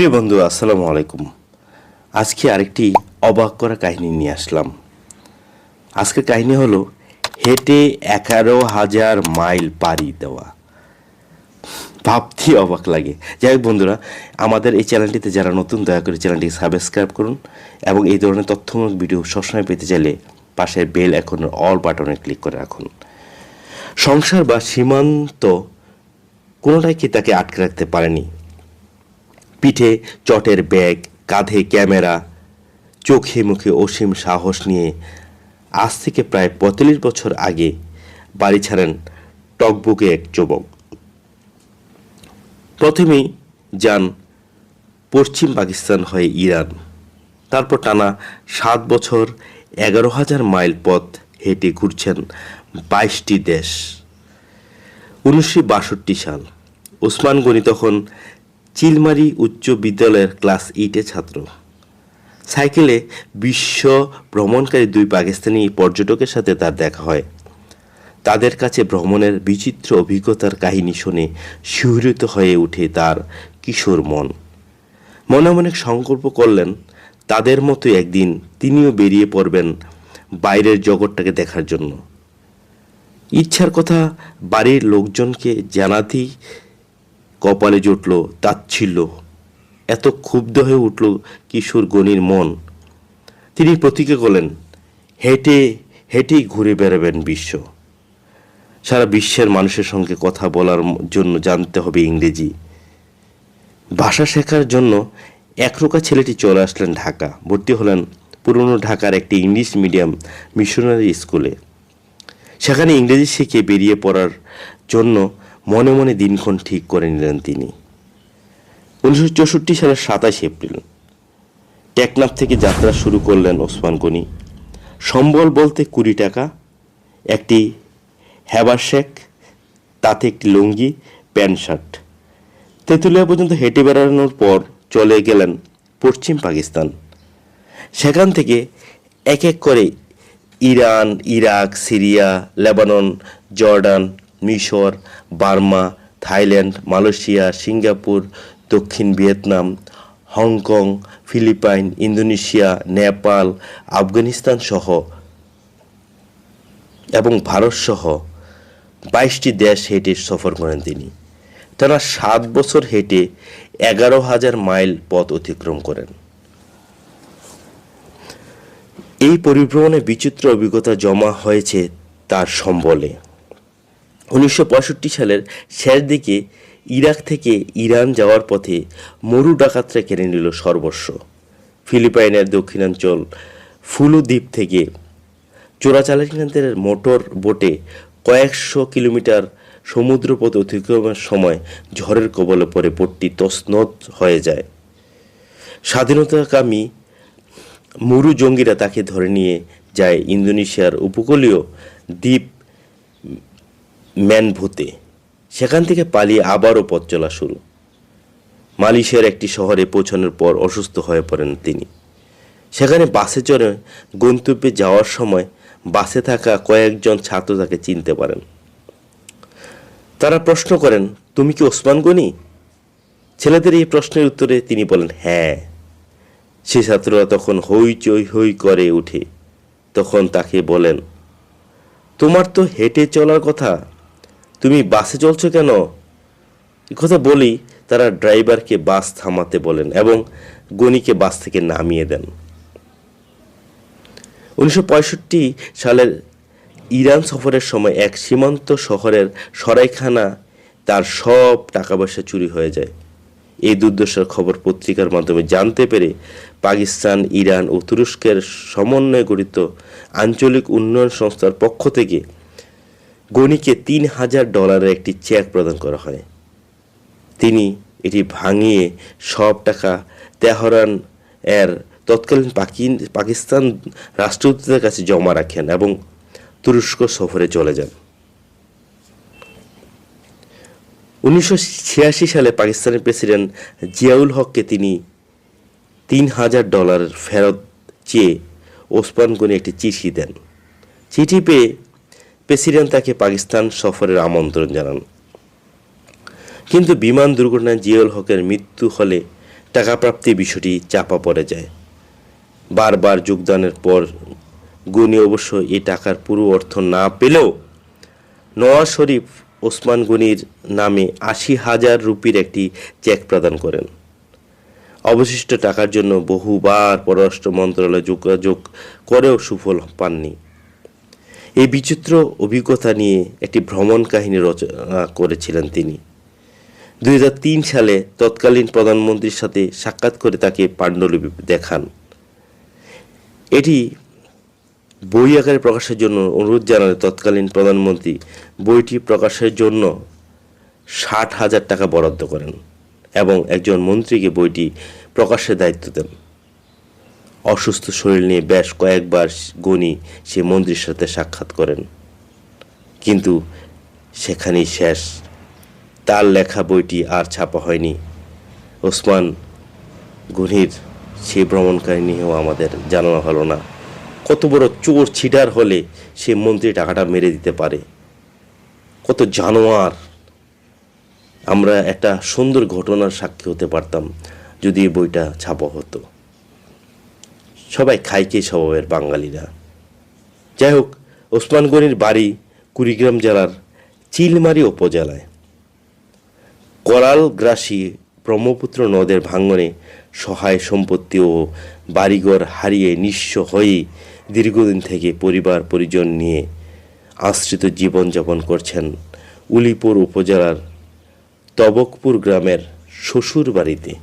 প্রিয় বন্ধু, আসসালামু আলাইকুম। আজকে আরেকটি অবাক করা কাহিনী নিয়ে আসলাম। আজকের কাহিনী হলো, হেঁটে এগারো হাজার মাইল পাড়ি দেওয়া। ভাবতেই অবাক লাগে। যাই হোক বন্ধুরা, আমাদের এই চ্যানেলটিতে যারা নতুন, দয়া করে চ্যানেলটিকে সাবস্ক্রাইব করুন এবং এই ধরনের তথ্যমূলক ভিডিও সবসময় পেতে চাইলে পাশের বেল এখন অল বাটনে ক্লিক করে রাখুন। সংসার বা সীমান্ত কোনোটাই কি তাকে আটকে রাখতে পারেনি? পিঠে চটের ব্যাগ, কাঁধে ক্যামেরা, চোখে মুখে অসীম সাহস নিয়ে আজ থেকে প্রায় পঁয়তাল্লিশ বছর আগে বাড়ি ছাড়েন টকবুকে এক যুবক। প্রথমেই যান পশ্চিম পাকিস্তান হয়ে ইরান। তারপর টানা সাত বছর এগারো হাজার মাইল পথ হেঁটে ঘুরছেন বাইশটি দেশ। উনিশশো বাষট্টি সাল। ওসমান গনি তখন চিলমারি উচ্চ বিদ্যালয়ের ক্লাস এইটে ছাত্র। সাইকেলে বিশ্ব ভ্রমণকারী দুই পাকিস্তানি পর্যটকের সাথে তার দেখা হয়। তাদের কাছে ভ্রমণের বিচিত্র অভিজ্ঞতার কাহিনী শুনে শিহরিত হয়ে ওঠে তার কিশোর মন। মনে মনে সংকল্প করলেন, তাদের মতো একদিন তিনিও বেরিয়ে পড়বেন বাইরের জগৎটাকে দেখার জন্য। ইচ্ছার কথা বাড়ির লোকজনকে জানাতেই কপালে জুটল তাচ্ছিল্য। এত ক্ষুব্ধ হয়ে উঠল কিশোর গণির মন। তিনি প্রতিজ্ঞা করলেন, হেঁটে, হেঁটেই ঘুরে বেড়াবেন বিশ্ব। সারা বিশ্বের মানুষের সঙ্গে কথা বলার জন্য জানতে হবে ইংরেজি। ভাষা শেখার জন্য একরোকা ছেলেটি চলে আসলেন ঢাকা। ভর্তি হলেন পুরনো ঢাকার একটি ইংলিশ মিডিয়াম মিশনারি স্কুলে। সেখানে ইংরেজি শিখে বেরিয়ে পড়ার জন্য মনে মনে দিনক্ষণ ঠিক করে নিলেন তিনি। উনিশশো চৌষট্টি সালের সাতাশ এপ্রিল, টেকনাফ থেকে যাত্রা শুরু করলেন ওসমান গনি। সম্বল বলতে কুড়ি টাকা, একটি হ্যাবার শেক তাতে একটি লুঙ্গি, প্যান্ট শার্ট। তেঁতুলিয়া পর্যন্ত হেঁটে বেড়ানোর পর চলে গেলেন পশ্চিম পাকিস্তান। সেখান থেকে এক এক করে Iran, Iraq, Syria, Lebanon, Jordan মিশর, বার্মা, থাইল্যান্ড, মালয়েশিয়া, সিঙ্গাপুর, দক্ষিণ Vietnam, Hong Kong, Philippine, Indonesia, Nepal, Afghanistan সহ এবং ভারত সহ বাইশটি দেশ হেঁটে সফর করেন তিনি। টানা সাত বছর হেঁটে এগারো হাজার মাইল পথ অতিক্রম করেন। এই পরিভ্রমণে বিচিত্র অভিজ্ঞতা জমা হয়েছে তার সম্বলে। উনিশশো পঁয়ষট্টি সালের শেষ দিকে ইরাক থেকে ইরান যাওয়ার পথে মরু ডাকাতরা কেড়ে নিল সর্বস্ব। ফিলিপাইনের দক্ষিণাঞ্চল ফুলু দ্বীপ থেকে চোরাচালানিদের মোটর বোটে কয়েকশো কিলোমিটার সমুদ্রপথ অতিক্রমের সময় ঝড়ের কবলে পড়ে বোটটি তছনছ হয়ে যায়। স্বাধীনতাকামী মুরু জঙ্গিরা তাকে ধরে নিয়ে যায় ইন্দোনেশিয়ার উপকূলীয় দ্বীপ ম্যানভুতে। সেখান থেকে পালিয়ে আবারও পথ চলা শুরু। মালয়েশিয়ার একটি শহরে পৌঁছানোর পর অসুস্থ হয়ে পড়েন তিনি। সেখানে বাসে চড়ে গন্তব্যে যাওয়ার সময় বাসে থাকা কয়েকজন ছাত্র তাকে চিনতে পারেন। তারা প্রশ্ন করেন, তুমি কি ওসমান গনি? ছেলেদের এই প্রশ্নের উত্তরে তিনি বলেন হ্যাঁ। সে ছাত্ররা তখন হই চই হই করে উঠে। তখন তাকে বলেন, তোমার তো হেঁটে চলার কথা। তুমি বাসে চলছো কেন? কথা বলি, তারা ড্রাইভারকে বাস থামাতে বলেন এবং গনিকে বাস থেকে নামিয়ে দেন। উনিশশো পঁয়ষট্টি সালের ইরান সফরের সময় এক সীমান্ত শহরের সরাইখানা তার সব টাকা পয়সা চুরি হয়ে যায়। এই দুর্দশার খবর পত্রিকার মাধ্যমে জানতে পেরে পাকিস্তান, ইরান ও তুরস্কের সমন্বয়ে গঠিত আঞ্চলিক উন্নয়ন সংস্থার পক্ষ থেকে গণিকে তিন হাজার ডলারের একটি চেক প্রদান করা হয়। তিনি এটি ভাঙিয়ে সব টাকা তেহরান এর তৎকালীন পাকি- পাকিস্তান রাষ্ট্রদূতের কাছে জমা রাখেন এবং তুরস্ক সফরে চলে যান। উনিশশো ছিয়াশি সালে পাকিস্তানের প্রেসিডেন্ট জিয়াউল হককে তিনি তিন হাজার ডলার ফেরত চেয়ে ওসমান গনি একটি চিঠি দেন। চিঠি পেয়ে প্রেসিডেন্ট তাকে পাকিস্তান সফরের আমন্ত্রণ জানান। কিন্তু বিমান দুর্ঘটনায় জিয়াউল হকের মৃত্যু হলে টাকা প্রাপ্তির বিষয়টি চাপা পড়ে যায়। বারবার যোগদানের পর গুনি অবশ্য এই টাকার পুরো অর্থ না পেলেও নওয়াজ শরীফ ওসমান গনির নামে আশি হাজার রুপির একটি চেক প্রদান করেন। অবশিষ্ট টাকার জন্য বহুবার পররাষ্ট্র মন্ত্রণালয় যোগাযোগ করেও সুফল পাননি। এই বিচিত্র অভিজ্ঞতা নিয়ে একটি ভ্রমণ কাহিনী রচনা করেছিলেন তিনি। দুই হাজার তিন সালে তৎকালীন প্রধানমন্ত্রীর সাথে সাক্ষাৎ করে তাকে পাণ্ডুলিপি দেখান। এটি বই আকারে প্রকাশের জন্য অনুরোধ জানালে তৎকালীন প্রধানমন্ত্রী বইটি প্রকাশের জন্য ষাট হাজার টাকা বরাদ্দ করেন এবং একজন মন্ত্রীকে বইটি প্রকাশের দায়িত্ব দেন। অসুস্থ শরীর নিয়ে বেশ কয়েকবার গণি সে মন্ত্রীর সাথে সাক্ষাৎ করেন। কিন্তু সেখানেই শেষ। তার লেখা বইটি আর ছাপা হয়নি। ওসমান গনির সেই ভ্রমণকারী নিয়েও আমাদের জানানো হলো না। কত বড় চোর ছিটার হলে সে মন্ত্রী টাকাটা মেরে দিতে পারে। কত জানোয়ার। আমরা একটা সুন্দর ঘটনার সাক্ষী হতে পারতাম যদি এই বইটা ছাপা হতো। সবাই খাইকে স্বভাবের বাঙালিরা? যাই হোক ওসমান গনির বাড়ি কুড়িগ্রাম জেলার চিলমারি উপজেলায়। করাল করালগ্রাসী ব্রহ্মপুত্র নদের ভাঙনে সহায় সম্পত্তি ও বাড়িঘর হারিয়ে নিঃস্ব হয়ে দীর্ঘদিন থেকে পরিবার পরিজন নিয়ে আশ্রিত জীবনযাপন করছেন উলিপুর উপজেলার তবকপুর গ্রামের শ্বশুর বাড়িতে